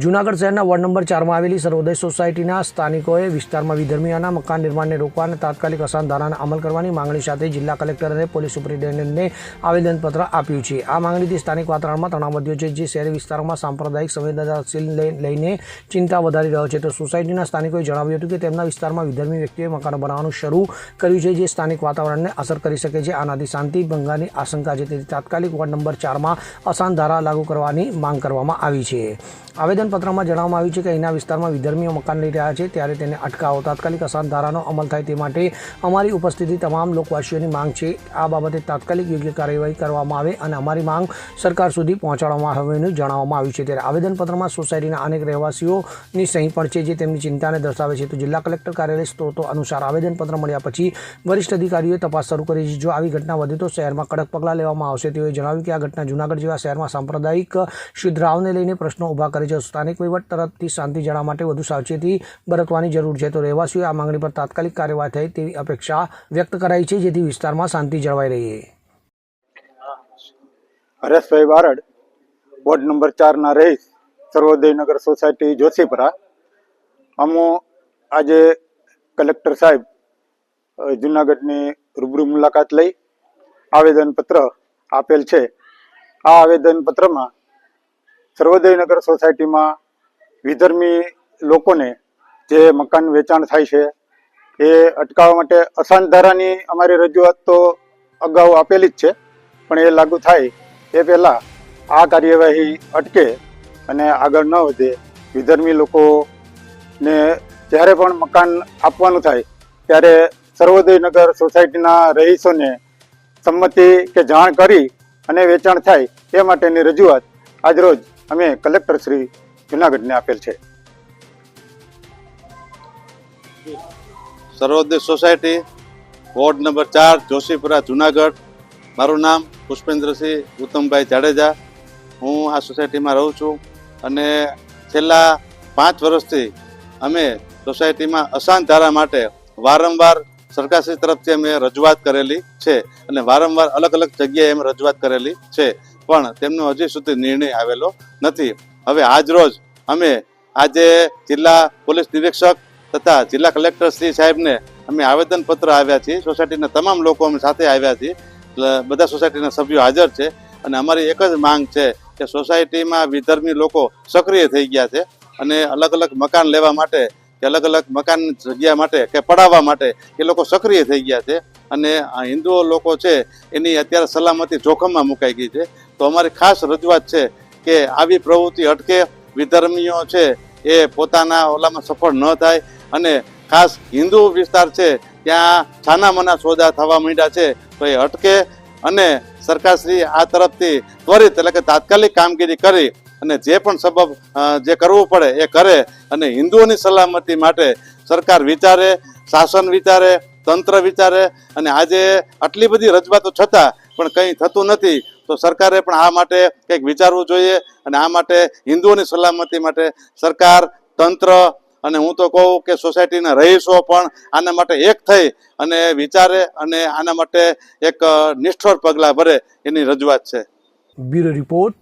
જૂનાગઢ શહેરના ward number ચારમાં આવેલી સર્વોદય સોસાયટીના સ્થાનિકોએ વિસ્તારમાં વિધર્મીઓના મકાન નિર્માણને રોકવા અને તાત્કાલિક અસાન ધારાના અમલ કરવાની માંગણી સાથે જિલ્લા કલેક્ટર અને પોલીસ સુપ્રિન્ટેન્ડન્ટને આવેદનપત્ર આપ્યું છે. આ માંગણીથી સ્થાનિક વાતાવરણમાં તણાવ વધ્યો છે, જે શહેરી વિસ્તારોમાં સાંપ્રદાયિક સંવેદનશીલ લઈને ચિંતા વધારી રહ્યો છે. તો સોસાયટીના સ્થાનિકોએ જણાવ્યું હતું કે તેમના વિસ્તારમાં વિધર્મી વ્યક્તિઓએ મકાનો બનાવવાનું શરૂ કર્યું છે, જે સ્થાનિક વાતાવરણને અસર કરી શકે છે. આનાથી શાંતિ ભંગાની આશંકા છે. તેથી તાત્કાલિક વોર્ડ નંબર ચારમાં અસાન ધારા લાગુ કરવાની માંગ કરવામાં આવી છે. આવેદનપત્રમાં જણાવવામાં આવ્યું છે કે અહીંના વિસ્તારમાં વિધર્મીઓ મકાન લઈ રહ્યા છે, ત્યારે તેને અટકાવો. તાત્કાલિક અસાન ધારાનો અમલ થાય તે માટે અમારી ઉપસ્થિતિ તમામ લોકવાસીઓની માંગ છે. આ બાબતે તાત્કાલિક યોગ્ય કાર્યવાહી કરવામાં આવે અને અમારી માંગ સરકાર સુધી પહોંચાડવામાં આવેનું જણાવવામાં આવ્યું છે. ત્યારે આવેદનપત્રમાં સોસાયટીના અનેક રહેવાસીઓની સહી પણ છે જે તેમની ચિંતાને દર્શાવે છે. તો જિલ્લા કલેક્ટર કાર્યાલય સ્ત્રોતો અનુસાર આવેદનપત્ર મળ્યા પછી વરિષ્ઠ અધિકારીઓએ તપાસ શરૂ કરી છે. જો આવી ઘટના વધે તો શહેરમાં કડક પગલાં લેવામાં આવશે. તેઓએ જણાવ્યું કે આ ઘટના જૂનાગઢ જેવા શહેરમાં સાંપ્રદાયિક શુદ્ધરાવને લઈને પ્રશ્નો ઊભા કરે છે. સ્થાનિક વહીવટ તરફથી શાંતિ જાળવવા માટે વધુ સાવચેતી બરતવાની જરૂર છે. તો રહેવાસીઓએ આ માંગણી પર તાત્કાલિક કાર્યવાહી થાય તેવી અપેક્ષા વ્યક્ત કરાઈ છે, જેથી વિસ્તારમાં શાંતિ જળવાઈ રહી. હરેશભાઈ બારડ વોર્ડ નંબર ચારના રહીશ, સર્વોદયનગર સોસાયટી જોશીપરા. અમો આજે કલેક્ટર સાહેબ જુનાગઢની રૂબરૂ મુલાકાત લઈ આવેદનપત્ર આપેલ છે. આ આવેદનપત્રમાં સર્વોદયનગર સોસાયટીમાં વિધર્મી લોકોને જે મકાન વેચાણ થાય છે, એ અટકાવવા માટે અસાન ધારાની અમારી રજૂઆત તો અગાઉ આપેલી જ છે, પણ એ લાગુ થાય એ પહેલાં આ કાર્યવાહી અટકે અને આગળ ન વધે. વિધર્મી લોકોને જ્યારે પણ મકાન આપવાનું થાય, ત્યારે સર્વોદયનગર સોસાયટીના રહીશોને સંમતિ કે જાણ કરી અને વેચાણ થાય, એ માટેની રજૂઆત આજરોજ અમે કલેક્ટર શ્રી જુનાગઢને આપેલ છે. સર્વોદય સોસાયટી, વોર્ડ નંબર ચાર, જોશીપુરા, જુનાગઢ. મારું નામ પુષ્પેન્દ્રસિંહ ઉત્તમભાઈ જાડેજા. હું આ સોસાયટીમાં રહું છું અને છેલ્લા પાંચ વર્ષથી અમે સોસાયટીમાં અશાંત ધારા માટે વારંવાર સરકારશ્રી તરફથી અમે રજૂઆત કરેલી છે અને વારંવાર અલગ અલગ જગ્યાએ અમે રજૂઆત કરેલી છે. પણ તેમનો હજી સુધી નિર્ણય આવેલો નથી. હવે આજ રોજ અમે આજે જિલ્લા પોલીસ નિરીક્ષક તથા જિલ્લા કલેક્ટર શ્રી સાહેબને અમે આવેદનપત્ર આવ્યા છીએ. સોસાયટીના તમામ લોકો અમે સાથે આવ્યા છીએ. બધા સોસાયટીના સભ્યો હાજર છે અને અમારી એક જ માંગ છે કે સોસાયટીમાં વિધર્મી લોકો સક્રિય થઈ ગયા છે અને અલગ અલગ મકાન લેવા માટે કે અલગ અલગ મકાન જગ્યા માટે કે પડાવવા માટે એ લોકો સક્રિય થઈ ગયા છે. અને આ હિન્દુઓ લોકો છે, એની અત્યારે સલામતી જોખમમાં મુકાઈ ગઈ છે. તો અમારી ખાસ રજૂઆત છે કે આવી પ્રવૃત્તિ અટકે, વિધર્મીઓ છે, એ પોતાના ઓલામાં સફળ ન થાય. અને ખાસ હિન્દુ વિસ્તાર છે, ત્યાં છાના સોદા થવા માંડ્યા છે, તો એ અટકે. અને સરકારશ્રી આ તરફથી ત્વરિત એટલે કે તાત્કાલિક કામગીરી કરી અને જે પણ સબબ જે કરવું પડે એ કરે. અને હિન્દુઓની સલામતી માટે સરકાર વિચારે, શાસન વિચારે, તંત્ર વિચારે. અને આજે આટલી બધી રજૂઆતો છતાં પણ કંઈ થતું નથી, તો સરકારે પણ આ માટે કંઈક વિચારવું જોઈએ. અને આ માટે હિન્દુઓની સલામતી માટે સરકાર, તંત્ર અને હું તો કહું કે સોસાયટીના રહીશો પણ આના માટે એક થઈ અને વિચારે અને આના માટે એક નિષ્ઠોર પગલાં ભરે એની રજૂઆત છે. Bureau report.